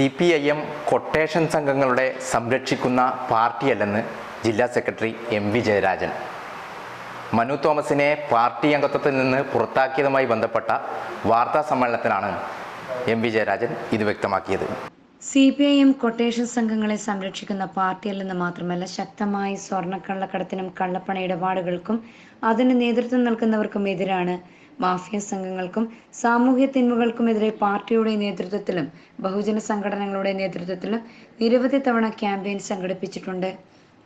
C P I M quotation സംഘങ്ങളുടെ സംരക്ഷിക്കുന്ന പാർട്ടിയല്ലെന്ന് ജില്ലാ secretary M V Jayarajan. Manu തോമസിനെ പാർട്ടി അംഗത്വത്തിൽ നിന്ന് പുറത്താക്കിയതുമായി ബന്ധപ്പെട്ട വാർത്താ സമ്മേളനത്തിലാണ് എം വി ജയരാജൻ ഇത് വ്യക്തമാക്കിയത്. C P I M quotation സംഘങ്ങളെ സംരക്ഷിക്കുന്ന പാർട്ടിയല്ലെന്ന് മാത്രമല്ല ശക്തമായി സ്വർണക്കള്ളക്കടത്തിനും കള്ളപ്പണ ഇടപാടുകൾക്കും അതിന് നേതൃത്വം നൽകുന്നവർക്കും എതിരാണ് മാഫിയ സംഘങ്ങൾക്കും സാമൂഹ്യ തിന്മകൾക്കുമെതിരെ പാർട്ടിയുടെ നേതൃത്വത്തിലും ബഹുജന സംഘടനകളുടെ നേതൃത്വത്തിലും നിരവധി തവണ ക്യാമ്പയിൻ സംഘടിപ്പിച്ചിട്ടുണ്ട്.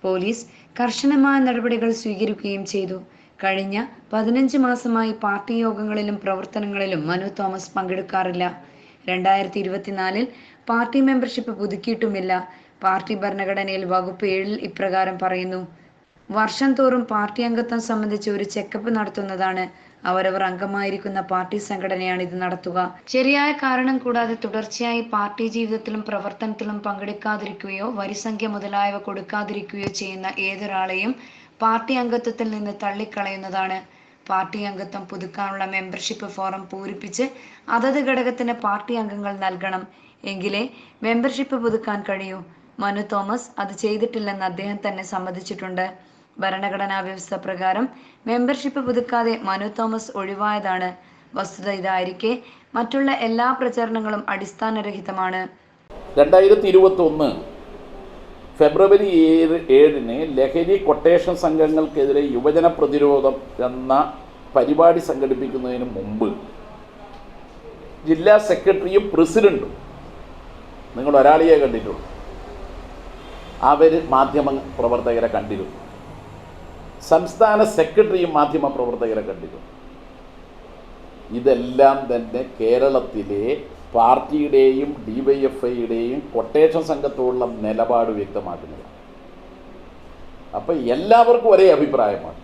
പോലീസ് കർശനമായ നടപടികൾ സ്വീകരിക്കുകയും ചെയ്തു. കഴിഞ്ഞ പതിനഞ്ച് മാസമായി പാർട്ടി യോഗങ്ങളിലും പ്രവർത്തനങ്ങളിലും മനു തോമസ് പങ്കെടുക്കാറില്ല. രണ്ടായിരത്തി ഇരുപത്തിനാലിൽ പാർട്ടി മെമ്പർഷിപ്പ് പുതുക്കിയിട്ടുമില്ല. പാർട്ടി ഭരണഘടനയിൽ വകുപ്പ് ഏഴിൽ ഇപ്രകാരം പറയുന്നു. വർഷം തോറും പാർട്ടി അംഗത്വം സംബന്ധിച്ച് ഒരു ചെക്കപ്പ് നടത്തുന്നതാണ്. അവരവർ അംഗമായിരിക്കുന്ന പാർട്ടി സംഘടനയാണ് ഇത് നടത്തുക. ശരിയായ കാരണം കൂടാതെ തുടർച്ചയായി പാർട്ടി ജീവിതത്തിലും പ്രവർത്തനത്തിലും പങ്കെടുക്കാതിരിക്കുകയോ വരിസംഖ്യ മുതലായവ കൊടുക്കാതിരിക്കുകയോ ചെയ്യുന്ന ഏതൊരാളെയും പാർട്ടി അംഗത്വത്തിൽ നിന്ന് തള്ളിക്കളയുന്നതാണ്. പാർട്ടി അംഗത്വം പുതുക്കാനുള്ള മെമ്പർഷിപ്പ് ഫോറം പൂരിപ്പിച്ച് അതത് ഘടകത്തിന് പാർട്ടി അംഗങ്ങൾ നൽകണം. എങ്കിലേ മെമ്പർഷിപ്പ് പുതുക്കാൻ കഴിയൂ. മനു തോമസ് അത് ചെയ്തിട്ടില്ലെന്ന് അദ്ദേഹം തന്നെ സമ്മതിച്ചിട്ടുണ്ട്. ഭരണഘടനാ വ്യവസ്ഥ പ്രകാരം മെമ്പർഷിപ്പ് പുതുക്കാതെ മനു തോമസ് ഒഴിവായതാണ്. വസ്തുത ഇതായിരിക്കെ മറ്റുള്ള എല്ലാ പ്രചരണങ്ങളും അടിസ്ഥാനരഹിതമാണ്. രണ്ടായിരത്തി ഇരുപത്തി ഒന്ന് ഫെബ്രുവരി ഏഴ് ഏഴിന് ലഹരി കൊട്ടേഷൻ സംഘങ്ങൾക്കെതിരെ യുവജന പ്രതിരോധം എന്ന പരിപാടി സംഘടിപ്പിക്കുന്നതിന് മുമ്പ് ജില്ലാ സെക്രട്ടറിയും പ്രസിഡന്റും നിങ്ങൾ ഒരാളിയെ കണ്ടിട്ടുള്ളൂ. അവർ മാധ്യമ പ്രവർത്തകരെ കണ്ടിരുന്നു. സംസ്ഥാന സെക്രട്ടറിയും മാധ്യമ പ്രവർത്തകരെ കണ്ടിരുന്നു. ഇതെല്ലാം തന്നെ കേരളത്തിലെ പാർട്ടിയുടെയും ഡി വൈ എഫ് ഐയുടെയും കൊട്ടേഷൻ സംഘത്തോടുള്ള നിലപാട് വ്യക്തമാക്കുന്നതാണ് അപ്പോൾ എല്ലാവർക്കും ഒരേ അഭിപ്രായമാണ്.